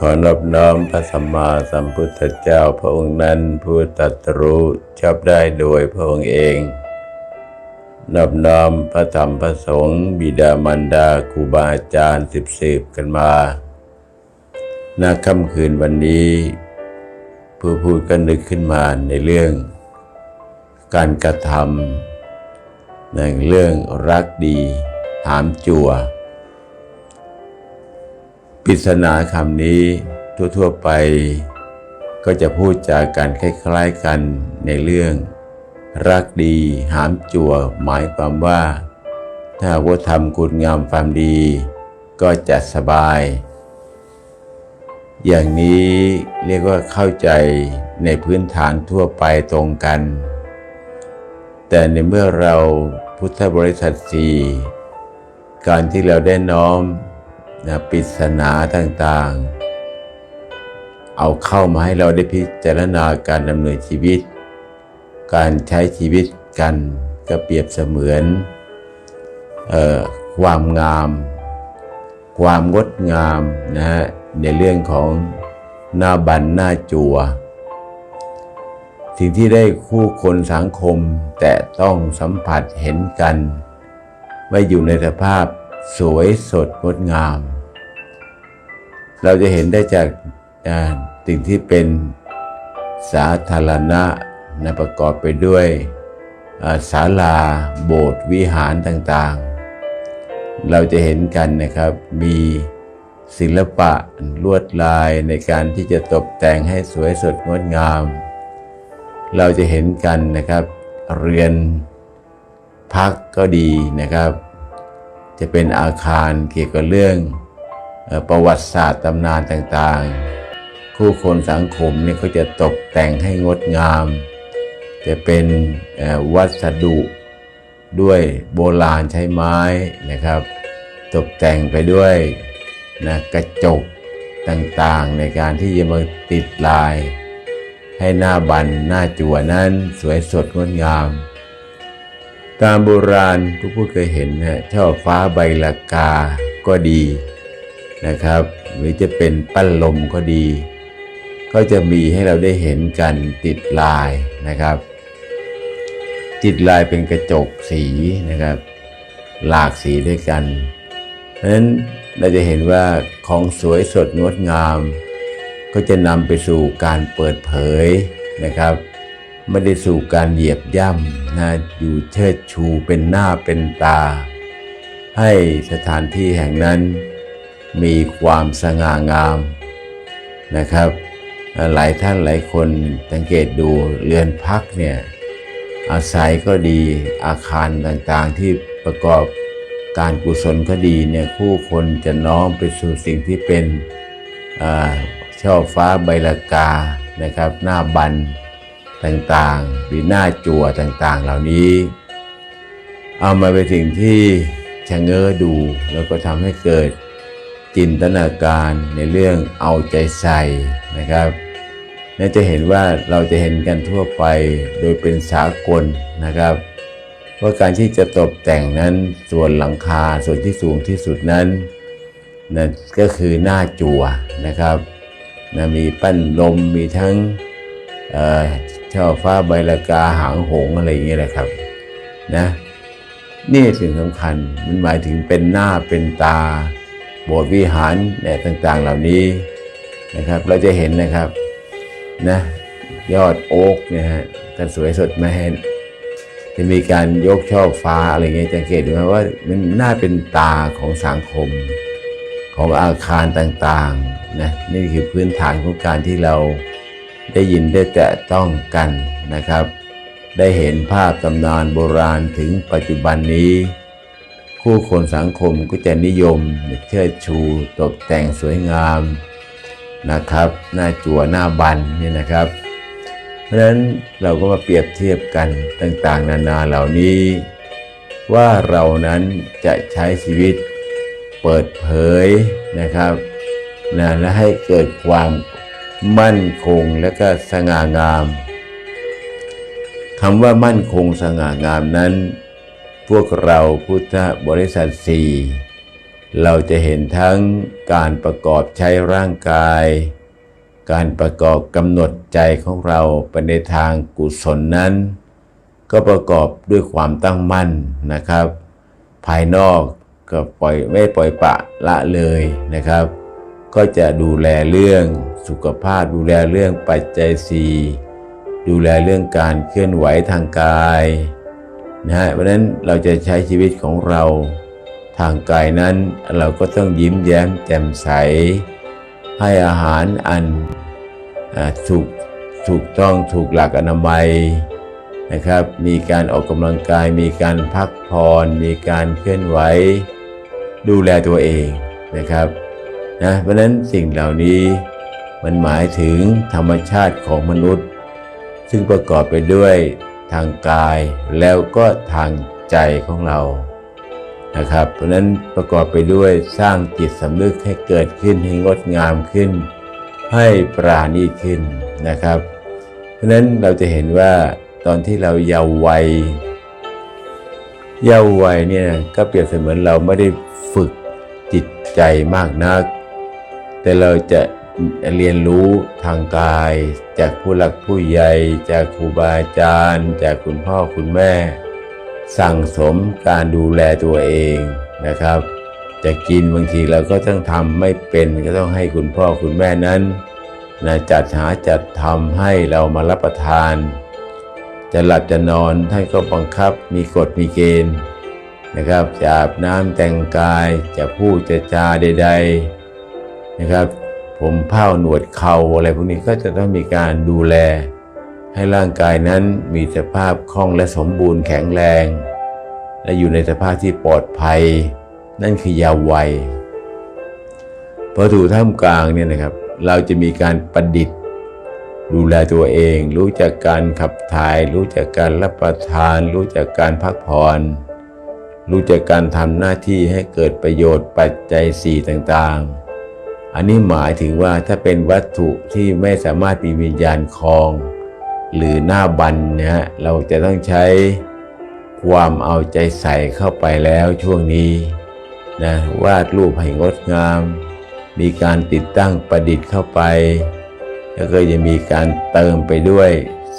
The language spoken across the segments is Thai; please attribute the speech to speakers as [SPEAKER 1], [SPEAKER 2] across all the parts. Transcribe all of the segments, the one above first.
[SPEAKER 1] ขอนอบน้อมพระสัมมาสัมพุทธเจ้าพระองค์นั้นผู้ตรัสรู้ชอบได้โดยพระองค์เอง นอบน้อมพระธรรมพระสงฆ์บิดามารดาครูบาอาจารย์สิบสืบกันมาณค่ำคืนวันนี้ ผู้พูดก็นึกขึ้นมาในเรื่อง การกระทำในเรื่องรักดี ถามจัว ปริศนาคำนี้ทั่วๆไป ก็จะพูดจากกันคล้ายๆกันในเรื่อง รักดีหามจัวหมายความว่า ถ้าว่าทำคุณงามความดี ก็จะสบาย อย่างนี้เรียกว่าเข้าใจในพื้นฐานทั่วไปตรงกัน แต่ในเมื่อเราพุทธบริษัทสี่การที่เราได้น้อม นะปริศนาต่างๆ เอาเข้ามาให้เราได้พิจารณาการดำเนินชีวิต การใช้ชีวิตกันก็เปรียบเสมือนออความงาม ความงดงามนะฮะในเรื่องของหน้าบันหน้าจัว สิ่งที่ได้คู่คนสังคมแต่ต้องสัมผัสเห็นกันว่าอยู่ในสภาพสวยสดงดงาม เราจะเห็นได้จากสิ่งที่เป็นสาธารณะนะประกอบไปด้วยศาลาโบสถ์วิหารต่างๆ เราจะเห็นกันนะครับมีศิลปะลวดลายในการที่จะตกแต่งให้สวยสดงดงาม เราจะเห็นกันนะครับ เรือนพักก็ดีนะครับ จะเป็นอาคารเกี่ยวกับเรื่อง ประวัติศาสตร์ตำนานต่างๆ คู่คนสังคมนี่ยเขาจะตกแต่งให้งดงาม จะเป็นวัสดุด้วยโบราณใช้ไม้นะครับ ตกแต่งไปด้วยนะกระจกต่างๆ ในการที่จะมาติดลาย ให้หน้าบันหน้าจั่วนั้นสวยสดงดงาม ตามโบราณทุกผู้เคยเห็นนะช่อฟ้าใบละกาก็ดี นะครับ หรือจะเป็นปั้นลมก็ดี ก็จะมีให้เราได้เห็นกันติดลายนะครับ ติดลายเป็นกระจกสีนะครับ หลากสีด้วยกัน เพราะฉะนั้นเราจะเห็นว่าของสวยสดงดงาม ก็จะนำไปสู่การเปิดเผยนะครับไม่ได้สู่การเหยียบย่ำนะอยู่เชิดชูเป็นหน้าเป็นตา ให้สถานที่แห่งนั้น มีความสง่างามนะครับ หลายท่านหลายคนสังเกตดูเรือนพักเนี่ยอาศัยก็ดีอาคารต่างๆที่ประกอบการกุศลก็ดีเนี่ยผู้คนจะน้อมไปสู่สิ่งที่เป็นอช่อฟ้าใบละกานะครับ หน้าบันต่างๆ หรือหน้าจั่วต่างๆ เหล่านี้ เอามาเป็นสิ่งที่ชะเง้อดูแล้วก็ทำให้เกิด จินตนาการในเรื่องเอาใจใส่นะครับน่าจะเห็นว่าเราจะเห็นกันทั่วไปโดยเป็นสากลนะครับว่าการที่จะตกแต่งนั้นส่วนหลังคาส่วนที่สูงที่สุดนั้นนั่นก็คือหน้าจั่วนะครับนะมีปั้นลมมีทั้งเอ่อช่อฟ้าใบละกาหางหงอะไรอย่างเงี้ยแหละครับนะนี่สิ่งสำคัญมันหมายถึงเป็นหน้าเป็นตา โบสถ์วิหารเนี่ยต่างๆเหล่านี้นะครับ เราจะเห็นนะครับนะยอดโอ๊กเนี่ยฮะถ้าสวยสดไม่เห็นจะมีการยกช่อฟ้าอะไรเงี้ยจะเห็นไหมว่ามันน่าเป็นตาของสังคมของอาคารต่างๆนะนี่คือพื้นฐานของการที่เราได้ยินได้แตะต้องกันนะครับ ได้เห็นภาพตำนานโบราณถึงปัจจุบันนี้ ผู้คนสังคมก็จะนิยมเชิดชูตกแต่งสวยงามนะครับ หน้าจั่วหน้าบันเนี่ยนะครับ เพราะฉะนั้นเราก็มาเปรียบเทียบกันต่างๆ นานาเหล่านี้ ว่าเรานั้นจะใช้ชีวิตเปิดเผยนะครับนะและให้เกิดความมั่นคงและก็สง่างามคำว่ามั่นคงสง่างามนั้น พวกเราพุทธบริษัทสี่เราจะเห็นทั้งการประกอบใช้ร่างกาย การประกอบกำหนดใจของเราไปในทางกุศลนั้น ก็ประกอบด้วยความตั้งมั่นนะครับ ภายนอกก็ปล่อยไม่ปล่อยปะละเลยนะครับ ก็จะดูแลเรื่องสุขภาพดูแลเรื่องปัจจัยสี่ดูแลเรื่องการเคลื่อนไหวทางกาย นะฮะเพราะนั้นเราจะใช้ชีวิตของเราทางกายนั้น เราก็ต้องยิ้มแย้มแจ่มใส ให้อาหารอันอถูกถูกต้องถูกหลักอนามัยนะครับ มีการออกกำลังกาย มีการพักผ่อนมีการเคลื่อนไหว ดูแลตัวเองนะครับนะเพราะนั้นสิ่งเหล่านี้มันหมายถึงธรรมชาติของมนุษย์ ซึ่งประกอบไปด้วย ทางกายแล้วก็ทางใจของเรานะครับ เพราะนั้นประกอบไปด้วยสร้างจิตสำนึกให้เกิดขึ้นให้งดงามขึ้น ให้ปราณีตขึ้นนะครับ เพราะฉะนั้นเราจะเห็นว่าตอนที่เราเยาว์วัยเยาว์วัยเนี่ยก็เปรียบเสมือนเราไม่ได้ฝึกจิตใจมากนัก แต่เราจะ เรียนรู้ทางกาย จากผู้หลักผู้ใหญ่ จากครูบาอาจารย์ จากคุณพ่อคุณแม่ สั่งสมการดูแลตัวเองนะครับ จะกินบางทีเราก็ต้องทำไม่เป็นก็ต้องให้คุณพ่อคุณแม่นั้นนะจัดหาจัดทำให้เรามารับประทาน จะหลับจะนอนท่านก็บังคับมีกฎมีเกณฑ์นะครับจะอาบน้ำแต่งกายจะพูดจะจาใด ๆนะครับ ผมเผ้าหนวดเข่าอะไรพวกนี้ก็จะต้องมีการดูแล ให้ร่างกายนั้นมีสภาพคล่องและสมบูรณ์แข็งแรง และอยู่ในสภาพที่ปลอดภัย นั่นคือยาววัยพอถูท่ามกลางเนี่ยนะครับ เราจะมีการประดิษฐ์ ดูแลตัวเอง รู้จักการขับถ่าย รู้จักการรับประทาน รู้จักการพักผ่อนรู้จักการทำหน้าที่ให้เกิดประโยชน์ปัจจัยสี่ต่างๆ อันนี้หมายถึงว่าถ้าเป็นวัตถุที่ไม่สามารถมีวิญญาณคลอง หรือหน้าบันเนี่ยฮะเราจะต้องใช้ความเอาใจใส่เข้าไปแล้วช่วงนี้นะวาดรูปให้งดงาม มีการติดตั้งประดิษฐ์เข้าไป แล้วก็จะมีการเติมไปด้วย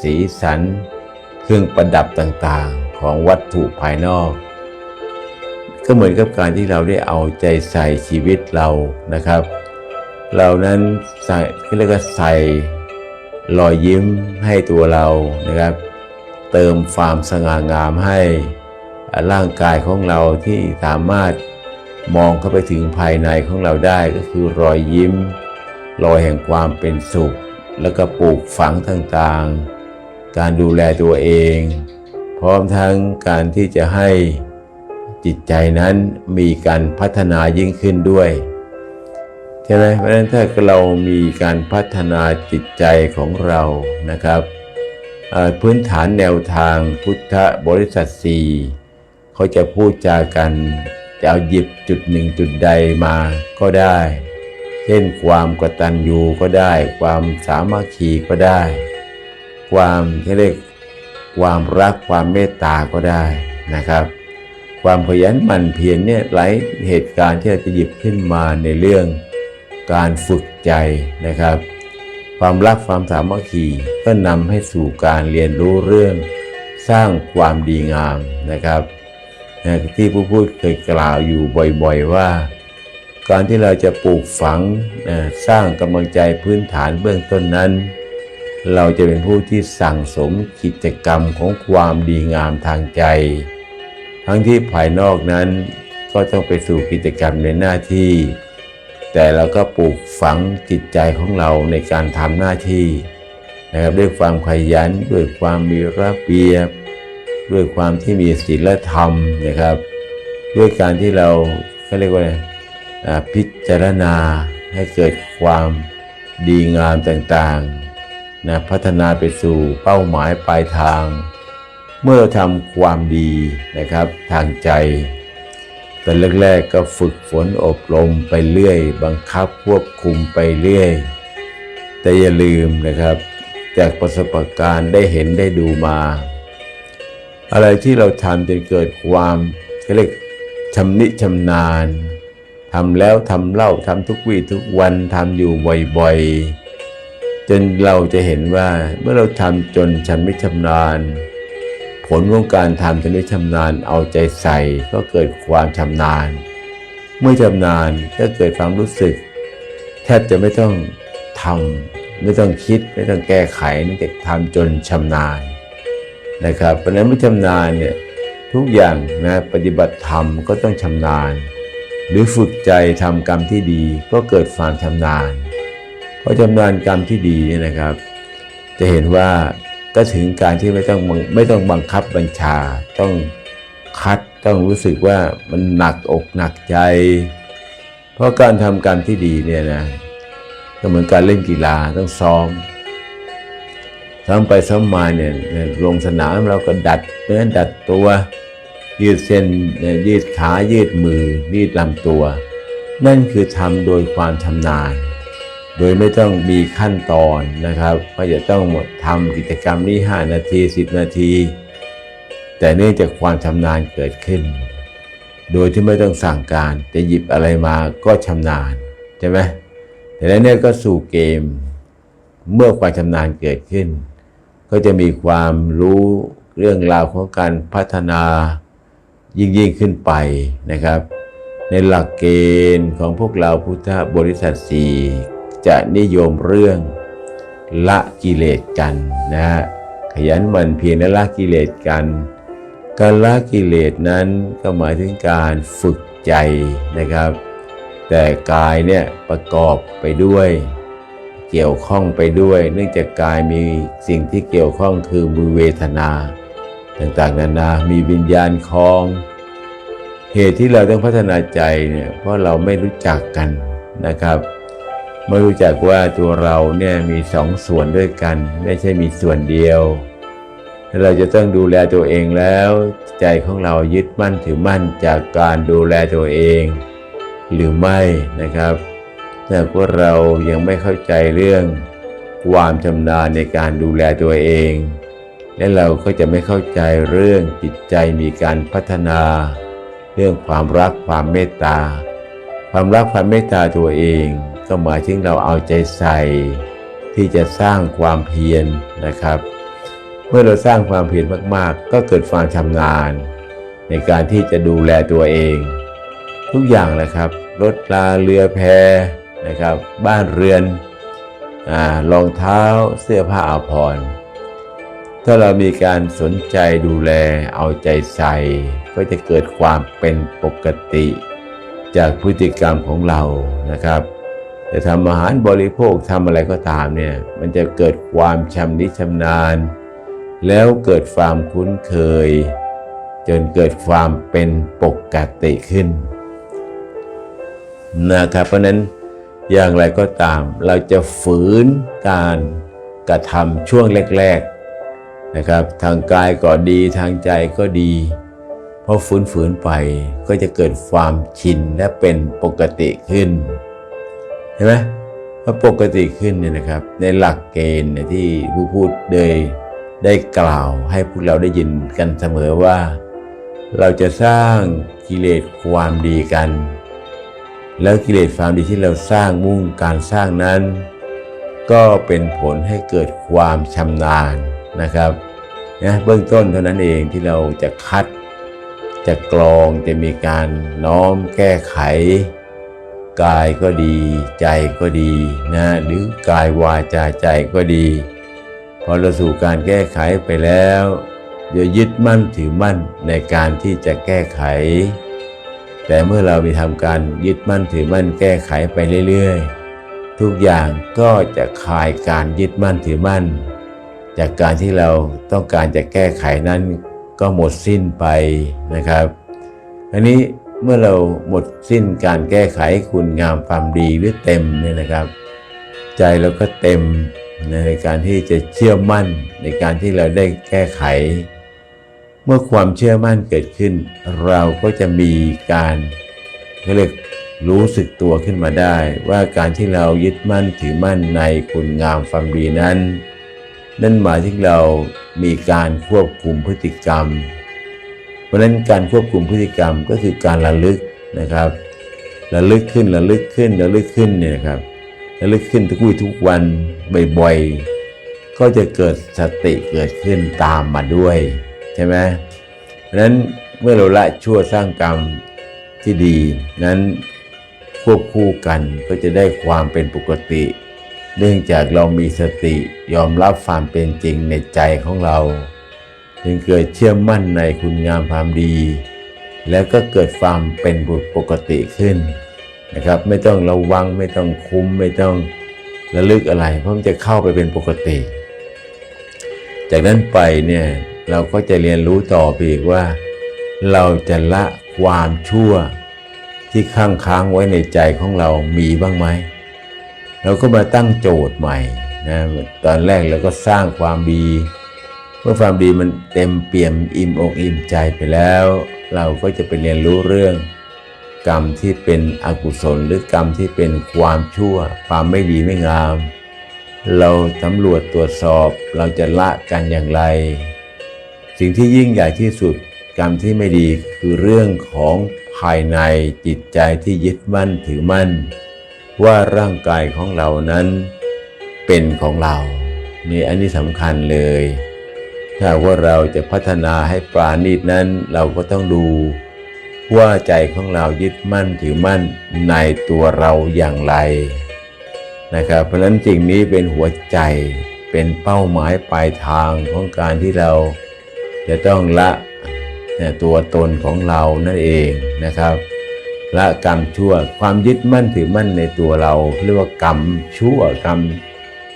[SPEAKER 1] สีสัน เครื่องประดับต่างๆ ของวัตถุภายนอก ก็เหมือนกับการที่เราได้เอาใจใส่ชีวิตเรานะครับ เรานั้นใส่เรียกว่าใส่รอยยิ้มให้ตัวเรานะครับ เติมความสง่างามให้ร่างกายของเราที่สามารถมองเข้าไปถึงภายในของเราได้ก็คือรอยยิ้ม รอยแห่งความเป็นสุข แล้วก็ปลูกฝังต่างๆ การดูแลตัวเอง พร้อมทั้งการที่จะให้จิตใจนั้นมีการพัฒนายิ่งขึ้นด้วย ใช่ไหมเพราะฉะนั้นถ้าเรามีการพัฒนาจิตใจของเรานะครับพื้นฐานแนวทางพุทธบริษัทสี่เขาจะพูดจากันจะเอาหยิบจุดหนึ่งจุดใดมาก็ได้ เช่นความกตัญญูก็ได้ ความสามัคคีก็ได้ ความที่เรียกความรักความเมตตาก็ได้นะครับ ความขยันหมั่นเพียรเนี่ยหลายเหตุการณ์ที่เราจะหยิบขึ้นมาในเรื่อง การฝึกใจนะครับ ความรักความสามัคคีก็นำให้สู่การเรียนรู้เรื่องสร้างความดีงามนะครับที่ผู้พูดเคยกล่าวอยู่บ่อยๆว่า การที่เราจะปลูกฝังสร้างกำลังใจพื้นฐานเบื้องต้นนั้น เราจะเป็นผู้ที่สั่งสมกิจกรรมของความดีงามทางใจ ทั้งที่ภายนอกนั้นก็ต้องไปสู่กิจกรรมในหน้าที่ แต่เราก็ปลูกฝังจิตใจของเราในการทำหน้าที่นะครับด้วยความขยันด้วยความมีระเบียบ ด้วยความที่มีศีลธรรมนะครับ ด้วยการที่เราเขาเรียกว่าอะไรพิจารณาให้เกิดความดีงามต่างๆนะพัฒนาไปสู่เป้าหมายปลายทาง เมื่อทำความดีนะครับทางใจ แต่แรกๆก็ฝึกฝนอบรมไปเรื่อย บังคับควบคุมไปเรื่อย แต่อย่าลืมนะครับ จากประสบการณ์ได้เห็นได้ดูมา อะไรที่เราทำจนเกิดความเขาเรียกชำนิชำนาญทำแล้วทำเล่าทำทุกวี่ทุกวันทำอยู่บ่อยๆจนเราจะเห็นว่าเมื่อเราทำจนชำนิชำนาญ ผลของการทำชนิชำนาญเอาใจใส่ก็เกิดความชำนาญ เมื่อชำนาญก็เกิดความรู้สึก แทบจะไม่ต้องทำไม่ต้องคิดไม่ต้องแก้ไขนั่นแต่ทำจนชำนาญนะครับเพราะนั้นเมื่อชำนาญเนี่ยทุกอย่างนะปฏิบัติธรรมก็ต้องชำนาญ หรือฝึกใจทำกรรมที่ดีก็เกิดความชำนาญเพราะชำนาญกรรมที่ดีเนี่ยนะครับ จะเห็นว่า ก็ถึงการที่ไม่ต้องไม่ต้องบังคับบัญชา ต้องคัดต้องรู้สึกว่ามันหนักอกหนักใจ เพราะการทำกรรมที่ดีเนี่ยนะก็เหมือนการเล่นกีฬาต้องซ้อมซ้อมไปซ้อมมาเนี่ยลงสนามเราก็ดัดเนื้อดัดตัว ยืดเส้นยืดขายืดมือยืดลำตัว นั่นคือทำโดยความชำนาญ โดยไม่ต้องมีขั้นตอนนะครับว่าจะต้องหมดทำกิจกรรมนี้ 5 นาที 10 นาที แต่เนื่องจากความชำนาญเกิดขึ้น โดยที่ไม่ต้องสั่งการจะหยิบอะไรมาก็ชำนาญใช่ไหมแต่แล้วเนี่ยก็สู่เกม เมื่อความชำนาญเกิดขึ้น ก็จะมีความรู้เรื่องราวของการพัฒนายิ่งยิ่งขึ้นไปนะครับ ในหลักเกณฑ์ของพวกเราพุทธบริษัทสี่ จะนิยมเรื่องละกิเลสกันนะฮะขยันหมั่นเพียรและละกิเลสกัน การละกิเลสนั้นก็หมายถึงการฝึกใจนะครับ แต่กายเนี่ยประกอบไปด้วย เกี่ยวข้องไปด้วย เนื่องจากกายมีสิ่งที่เกี่ยวข้องคือมือเวทนา ต่างๆนานามีวิญญาณคลอง เหตุที่เราต้องพัฒนาใจเนี่ยเพราะเราไม่รู้จักกันนะครับ ม่รู้จักว่าตัวเราเนี่ยมีสองส่วนด้วยกัน ไม่ใช่มีส่วนเดียวเราจะต้องดูแลตัวเองแล้ว ใจของเรายึดมั่นถือมั่นจากการดูแลตัวเอง หรือไม่นะครับแต่พวกเรายังไม่เข้าใจเรื่อง ความชำนาญในการดูแลตัวเอง และเราก็จะไม่เข้าใจเรื่องจิตใจมีการพัฒนา เรื่องความรักความเมตตา ความรักความเมตตาตัวเอง ก็หมายถึงเราเอาใจใส่ที่จะสร้างความเพียรนะครับ เมื่อเราสร้างความเพียรมาก ๆ ก็เกิดความชำนาญในการที่จะดูแลตัวเอง ทุกอย่างนะครับรถลาเรือแพนะครับ บ้านเรือนรองเท้าเสื้อผ้าอาภรณ์ถ้าเรามีการสนใจดูแลเอาใจใส่ ก็จะเกิดความเป็นปกติ จากพฤติกรรมของเรานะครับ จะทำอาหารบริโภคทำอะไรก็ตามเนี่ยมันจะเกิดความชำนิชำนาญ แล้วเกิดความคุ้นเคย จนเกิดความเป็นปกติขึ้นนะครับเพราะนั้นอย่างไรก็ตาม เราจะฝืนการกระทำช่วงแรก ๆนะครับ ทางกายก็ดีทางใจก็ดีพอฝืนฝืนไปก็จะเกิดความชินและเป็นปกติขึ้น เห็นไหมพอปกติขึ้นเนี่ยนะครับ ในหลักเกณฑ์ที่ผู้พูดโดยได้กล่าวให้พวกเราได้ยินกันเสมอว่า เราจะสร้างกิเลสความดีกัน แล้วกิเลสความดีที่เราสร้างมุ่งการสร้างนั้น ก็เป็นผลให้เกิดความชำนาญนะครับนะเบื้องต้นเท่านั้นเองที่เราจะคัดจะกรองจะมีการน้อมแก้ไข กายก็ดี ใจก็ดีนะหรือกายวาจาใจก็ดี พอเราสู่การแก้ไขไปแล้วอย่ายึดมั่นถือมั่นในการที่จะแก้ไข แต่เมื่อเราไปทำการยึดมั่นถือมั่นแก้ไขไปเรื่อยๆ ทุกอย่างก็จะคลายการยึดมั่นถือมั่น จากการที่เราต้องการจะแก้ไขนั้นก็หมดสิ้นไปนะครับ อันนี้ เมื่อเราหมดสิ้นการแก้ไขคุณงามความดีหรือเต็มเนี่ยนะครับ ใจเราก็เต็มในการที่จะเชื่อมั่นในการที่เราได้แก้ไข เมื่อความเชื่อมั่นเกิดขึ้น เราก็จะมีการเขาเรียกรู้สึกตัวขึ้นมาได้ ว่าการที่เรายึดมั่นถือมั่นในคุณงามความดีนั้น นั่นหมายถึงเรามีการควบคุมพฤติกรรม เพราะฉะนั้นการควบคุมพฤติกรรมก็คือการระลึกนะครับระลึกขึ้นระลึกขึ้นระลึกขึ้นเนี่ยครับระลึกขึ้นทุกวี่ทุกวันบ่อยๆก็จะเกิดสติเกิดขึ้นตามมาด้วยใช่ไหมเพราะนั้นเมื่อเราละชั่วสร้างกรรมที่ดี นั้นควบคู่กันก็จะได้ความเป็นปกติ เนื่องจากเรามีสติยอมรับความเป็นจริงในใจของเรา จึงเกิดเชื่อมั่นในคุณงามความดี แล้วก็เกิดความเป็นปกติขึ้นนะครับ ไม่ต้องระวังไม่ต้องคุมไม่ต้องระลึกอะไร เพราะมันจะเข้าไปเป็นปกติ จากนั้นไปเนี่ยเราก็จะเรียนรู้ต่อไปอีกว่า เราจะละความชั่วที่ข้างค้างไว้ในใจของเรามีบ้างไหมเราก็มาตั้งโจทย์ใหม่นะตอนแรกเราก็สร้างความดี มื่อความดีมันเต็มเปี่ยมอิ่มอกอิ่มใจไปแล้ว เราก็จะไปเรียนรู้เรื่อง กรรมที่เป็นอกุศลหรือกรรมที่เป็นความชั่ว ความไม่ดีไม่งาม เราสำรวจตรวจสอบเราจะละกันอย่างไร สิ่งที่ยิ่งใหญ่ที่สุดกรรมที่ไม่ดีคือเรื่องของภายในจิตใจที่ยึดมั่นถือมั่น ว่าร่างกายของเรานั้นเป็นของเรา นี่อันนี้สำคัญเลย ถ้าว่าเราจะพัฒนาให้ปราณีตนั้นเราก็ต้องดู ว่าใจของเรายึดมั่นถือมั่นในตัวเราอย่างไรนะครับ เพราะนั้นสิ่งนี้เป็นหัวใจเป็นเป้าหมายปลายทางของการที่เราจะต้องละเนี่ยตัวตนของเรานั่นเองนะครับละกรรมชั่วความยึดมั่นถือมั่นในตัวเรา เรียกว่ากรรมชั่วกรรม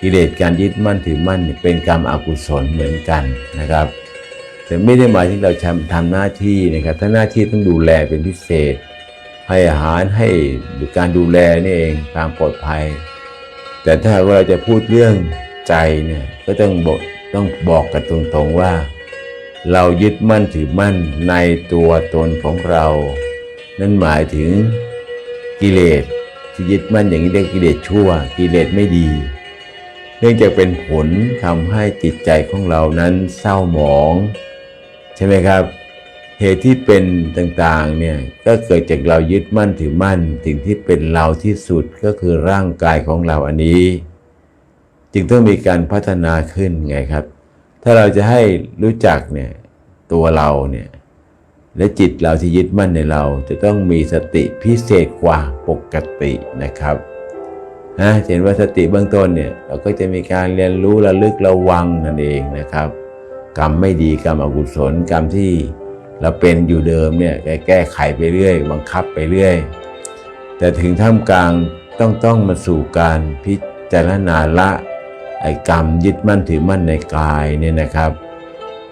[SPEAKER 1] กิเลสการยึดมั่นถือมั่นเนี่ยเป็นกรรมอกุศลเหมือนกันนะครับ แต่ไม่ได้หมายถึงเราทำทำหน้าที่นะครับถ้าหน้าที่ต้องดูแลเป็นพิเศษ ให้อาหารให้การดูแลนี่เองความปลอดภัย แต่ถ้าว่าเราจะพูดเรื่องใจเนี่ยก็ต้องบอกต้องบอกกันตรงๆว่า เรายึดมั่นถือมั่นในตัวตนของเรา นั่นหมายถึงกิเลสที่ยึดมั่นอย่างนี้เรียกกิเลสชั่ว กิเลสไม่ดี เนื่องจากเป็นผลทำให้จิตใจของเรานั้นเศร้าหมอง ใช่ไหมครับเหตุที่เป็นต่างๆเนี่ยก็เกิดจากเรายึดมั่นถือมั่นสิ่งที่เป็นเราที่สุดก็คือร่างกายของเราอันนี้ จึงต้องมีการพัฒนาขึ้นไงครับ ถ้าเราจะให้รู้จักเนี่ยตัวเราเนี่ยและจิตเราที่ยึดมั่นในเราจะต้องมีสติพิเศษกว่าปกตินะครับ นะเห็นว่าสติเบื้องต้นเนี่ยเราก็จะมีการเรียนรู้ระลึกระวังนั่นเองนะครับ กรรมไม่ดีกรรมอกุศลกรรมที่เราเป็นอยู่เดิมเนี่ยแก้ไขไปเรื่อย บังคับไปเรื่อย แต่ถึงท่ามกลางต้องต้องมาสู่การพิจารณาละไอ้กรรมยึดมั่นถือมั่นในกายเนี่ยนะครับ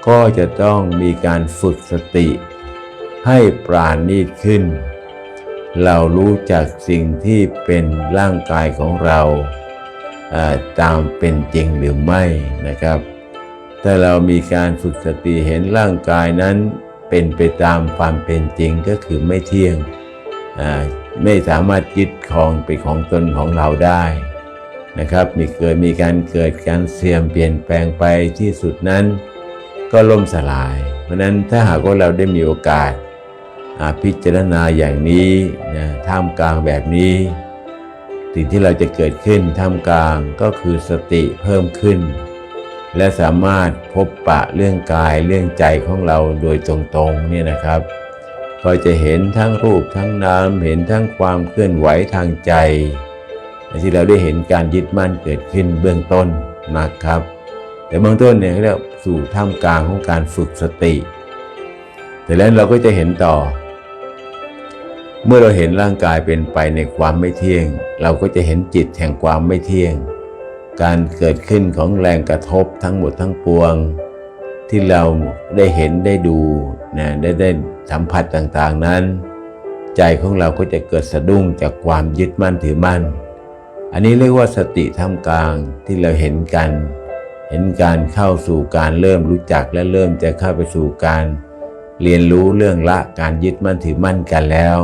[SPEAKER 1] ก็จะต้องมีการฝึกสติให้ปราณีตขึ้น เรารู้จักสิ่งที่เป็นร่างกายของเราตามเป็นจริงหรือไม่นะครับ ถ้าเรามีการฝึกสติเห็นร่างกายนั้นเป็นไปตามความเป็นจริงก็คือไม่เที่ยง ไม่สามารถยึดครองเป็นของตนของเราได้นะครับ มีเกิดมีการเกิดการเสื่อมเปลี่ยนแปลงไปที่สุดนั้น ก็ล่มสลาย เพราะนั้นถ้าหากว่าเราได้มีโอกาส พิจารณาอย่างนี้นะท่ามกลางแบบนี้ สิ่งที่เราจะเกิดขึ้นท่ามกลางก็คือสติเพิ่มขึ้น และสามารถพบปะเรื่องกายเรื่องใจของเราโดยตรงๆเนี่ยนะครับ ก็จะเห็นทั้งรูปทั้งนามเห็นทั้งความเคลื่อนไหวทางใจ ที่เราได้เห็นการยึดมั่นเกิดขึ้นเบื้องต้นนะครับ แต่เบื้องต้นเนี่ยเรียกสู่ท่ามกลางของการฝึกสติแต่แล้วเราก็จะเห็นต่อ เมื่อเราเห็นร่างกายเป็นไปในความไม่เที่ยง เราก็จะเห็นจิตแห่งความไม่เที่ยง การเกิดขึ้นของแรงกระทบทั้งหมดทั้งปวง ที่เราได้เห็นได้ดูนะได้ได้สัมผัสต่างๆนั้น ใจของเราก็จะเกิดสะดุ้งจากความยึดมั่นถือมั่น อันนี้เรียกว่าสติท่ามกลางที่เราเห็นกัน เห็นการเข้าสู่การเริ่มรู้จักและเริ่มจะเข้าไปสู่การ เรียนรู้เรื่องละการยึดมั่นถือมั่นกันแล้ว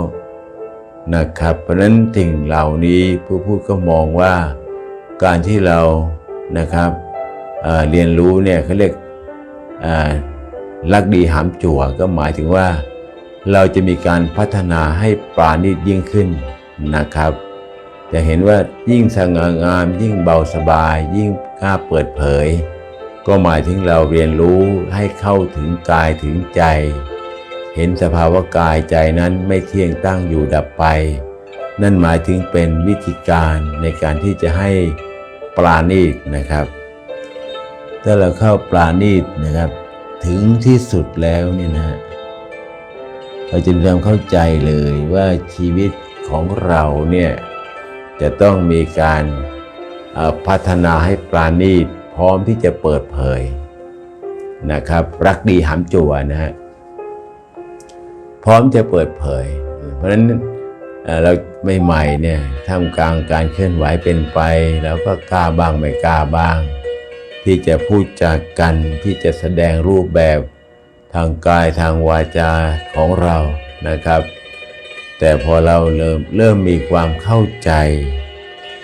[SPEAKER 1] นะครับ เพราะนั้นสิ่งเหล่านี้ผู้พูดก็มองว่าการที่เรานะครับเเรียนรู้เนี่ยเขาเรียกลักดีหามจั่วก็หมายถึงว่า เราจะมีการพัฒนาให้ปราณีตยิ่งขึ้นนะครับ จะเห็นว่ายิ่งสง่างาม ยิ่งเบาสบาย ยิ่งกล้าเปิดเผย ก็หมายถึงเราเรียนรู้ให้เข้าถึงกายถึงใจ เห็นสภาวะกายใจนั้นไม่เที่ยงตั้งอยู่ดับไป นั่นหมายถึงเป็นวิธีการในการที่จะให้ปราณีตนะครับ ถ้าเราเข้าปราณีตนะครับ ถึงที่สุดแล้วเนี่ยนะฮะเราจะมีความเข้าใจเลยว่าชีวิตของเราเนี่ยจะต้องมีการพัฒนาให้ปราณีตพร้อมที่จะเปิดเผยนะครับ รักดีหามจั่วนะฮะ พร้อมจะเปิดเผย เพราะฉะนั้นเราใหม่ๆเนี่ยท่ามกลางการเคลื่อนไหวเป็นไปแล้วก็กล้าบ้างไม่กล้าบ้าง ที่จะพูดจากกันที่จะแสดงรูปแบบทางกายทางวาจาของเรานะครับ แต่พอเราเริ่มเริ่มมีความเข้าใจ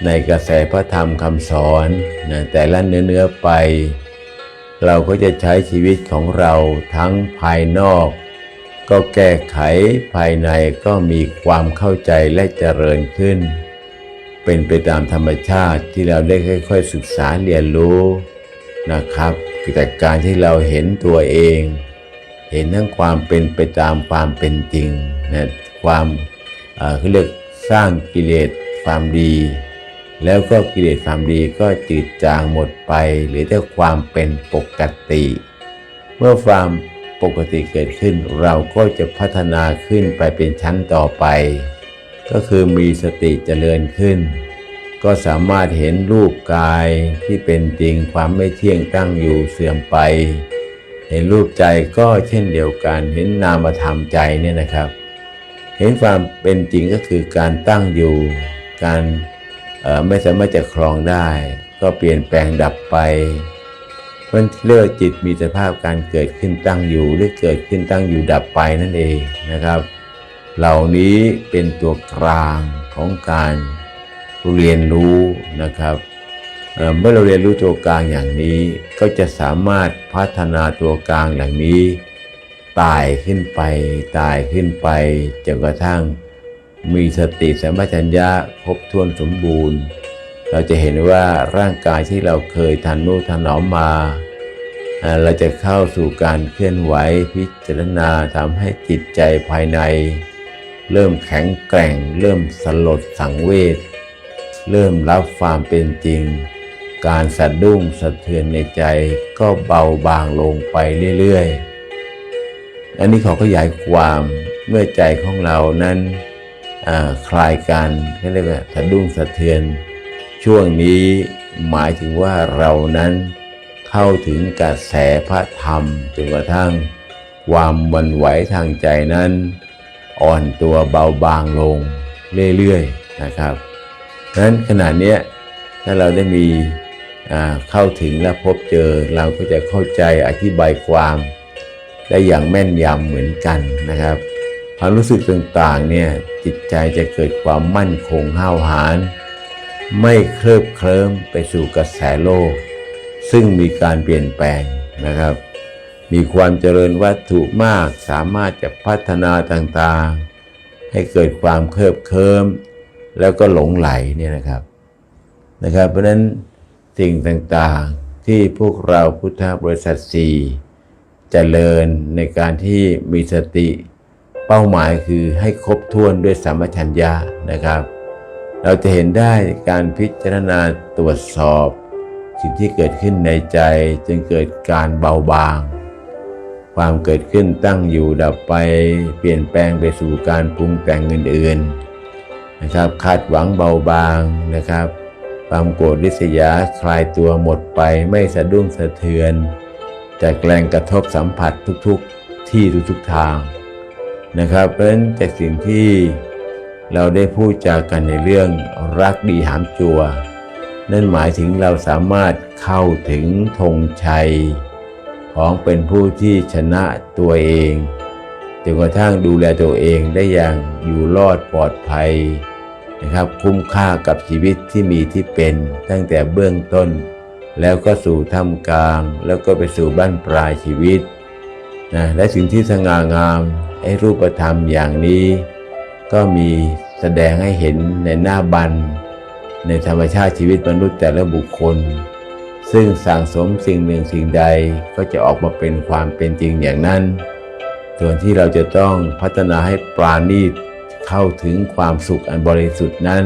[SPEAKER 1] ในกระแสพระธรรมคำสอนนะแต่ละเนื้อเนื้อๆไป เราก็จะใช้ชีวิตของเราทั้งภายนอก ก็แก้ไขภายในก็มีความเข้าใจและเจริญขึ้น เป็นไปตามธรรมชาติที่เราได้ค่อยๆศึกษาเรียนรู้นะครับแต่การที่เราเห็นตัวเอง เห็นทั้งความเป็นไปตามความเป็นจริงนะความเอ่อเขาเรียกสร้างกิเลสความดี แล้วก็กิเลสความดีก็จืดจางหมดไป หรือแต่ความเป็นปกติ เมื่อความ ปกติเกิดขึ้น เราก็จะพัฒนาขึ้นไปเป็นชั้นต่อไป ก็คือมีสติเจริญขึ้น ก็สามารถเห็นรูปกายที่เป็นจริงความไม่เที่ยงตั้งอยู่เสื่อมไป เห็นรูปใจก็เช่นเดียวกันเห็นนามธรรมใจเนี่ยนะครับ เห็นความเป็นจริงก็คือการตั้งอยู่ การไม่สามารถจะครองได้ ก็เปลี่ยนแปลงดับไป มันเลือกจิตมีสภาพการเกิดขึ้นตั้งอยู่หรือเกิดขึ้นตั้งอยู่ดับไปนั่นเองนะครับ เหล่านี้เป็นตัวกลางของการเรียนรู้นะครับเเมื่อเราเรียนรู้ตัวกลางอย่างนี้ ก็จะสามารถพัฒนาตัวกลางอย่างนี้ตายขึ้นไปตายขึ้นไปจนกระทั่งมีสติสัมปชัญญะครบถ้วนสมบูรณ์ เราจะเห็นว่าร่างกายที่เราเคยทันนูถนอมมา เราจะเข้าสู่การเคลื่อนไหวพิจารณาทำให้จิตใจภายใน เริ่มแข็งแกร่ง เริ่มสลดสังเวชเริ่มรับความเป็นจริง การสะดุ้งสะเทือนในใจก็เบาบางลงไปเรื่อยๆ อันนี้เขาขยายความเมื่อใจของเรานั้นคลายกันเขาเรียกว่าสะดุ้งสะเทือน ช่วงนี้หมายถึงว่าเรานั้นเข้าถึงกระแสพระธรรมจนกระทั่ง ความวันไหวทางใจนั้น อ่อนตัวเบาบางลงเรื่อยๆนะครับนั้นขณะเนี้ถ้าเราได้มีเข้าถึงและพบเจอเราก็จะเข้าใจอธิบายความได้อย่างแม่นยำเหมือนกันนะครับความรู้สึกต่างๆเนี่ยจิตใจจะเกิดความมั่นคงห้าวหาญ ไม่เคลิบเคลิ้มไปสู่กระแสโลก ซึ่งมีการเปลี่ยนแปลงนะครับ มีความเจริญวัตถุมากสามารถจะพัฒนาต่างๆ ให้เกิดความเคลิบเคลิ้มแล้วก็หลงไหลเนี่ยนะครับนะครับ เพราะนั้นสิ่งต่างๆที่พวกเราพุทธบริษัทสี่เจริญในการที่มีสติ เป้าหมายคือให้ครบถ้วนด้วยสัมปชัญญะนะครับ เราจะเห็นได้การพิจารณาตรวจสอบ สิ่งที่เกิดขึ้นในใจจึงเกิดการเบาบาง ความเกิดขึ้นตั้งอยู่ดับไปเปลี่ยนแปลงไปสู่การปรุงแต่งอื่นๆนะครับคาดหวังเบาบางนะครับ ความโกรธริษยาคลายตัวหมดไปไม่สะดุ้งสะเทือน จากแรงกระทบสัมผัสทุกๆที่ทุกๆทางนะครับเพราะฉะนั้นจากสิ่งที่ เราได้พูดจากันในเรื่องรักดีหามจัว นั่นหมายถึงเราสามารถเข้าถึงธงชัย ของเป็นผู้ที่ชนะตัวเองจนกระทั่งดูแลตัวเองได้อย่างอยู่รอดปลอดภัยนะครับคุ้มค่ากับชีวิตที่มีที่เป็นตั้งแต่เบื้องต้น แล้วก็สู่ท่ามกลาง แล้วก็ไปสู่บ้านปลายชีวิตนะและสิ่งที่สง่างามไอ้รูปธรรมอย่างนี้ ก็มี แสดงให้เห็นในหน้าบัน ในธรรมชาติชีวิตมนุษย์แต่ละบุคคล ซึ่งสั่งสมสิ่งหนึ่งสิ่งใดก็จะออกมาเป็นความเป็นจริงอย่างนั้น ส่วนที่เราจะต้องพัฒนาให้ปราณีตเข้าถึงความสุขอันบริสุทธิ์นั้น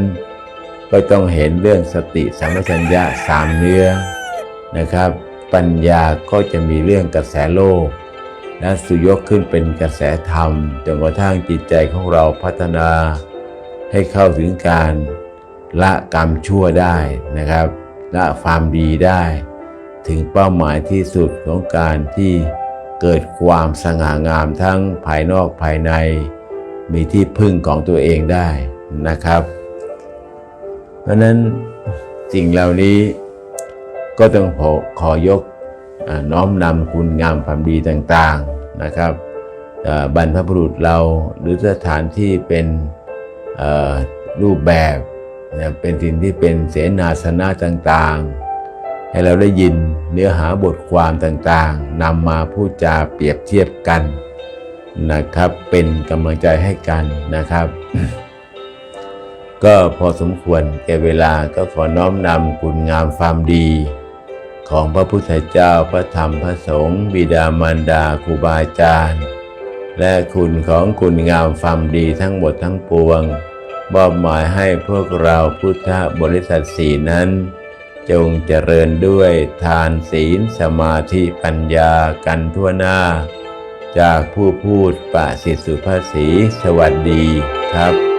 [SPEAKER 1] ก็ต้องเห็นเรื่องสติสัมปชัญญะสามเนื้อนะครับ ปัญญาก็จะมีเรื่องกระแสโลกและสุยกขึ้นเป็นกระแสธรรมจนกระทั่งจิตใจของเราพัฒนา ให้เข้าถึงการละกรรมชั่วได้นะครับละความดีได้ ถึงเป้าหมายที่สุดของการที่เกิดความสง่างามทั้งภายนอกภายใน มีที่พึ่งของตัวเองได้นะครับ เพราะนั้นสิ่งเหล่านี้ก็ต้องขอขอยกน้อมนำคุณงามความดีต่างๆนะครับบรรพบุรุษเราหรือสถานที่เป็น รูปแบบนะเป็นสิ่งที่เป็นเสนาสนะต่างๆ ให้เราได้ยินเนื้อหาบทความต่างๆนำมาพูดจาเปรียบเทียบกันนะครับ เป็นกำลังใจให้กันนะครับ ก็พอสมควรแก่เวลาก็ขอน้อมนำคุณงามความดีของพระพุทธเจ้าพระธรรมพระสงฆ์บิดามารดาครูบาอาจารย์ และคุณของคุณงามความดีทั้งหมดทั้งปวงมอบหมายให้พวกเราพุทธบริษัทสีนั้น จงเจริญด้วยทานศีลสมาธิปัญญากันทั่วหน้า จากผู้พูดปะสิสุภาษีสวัสดีครับ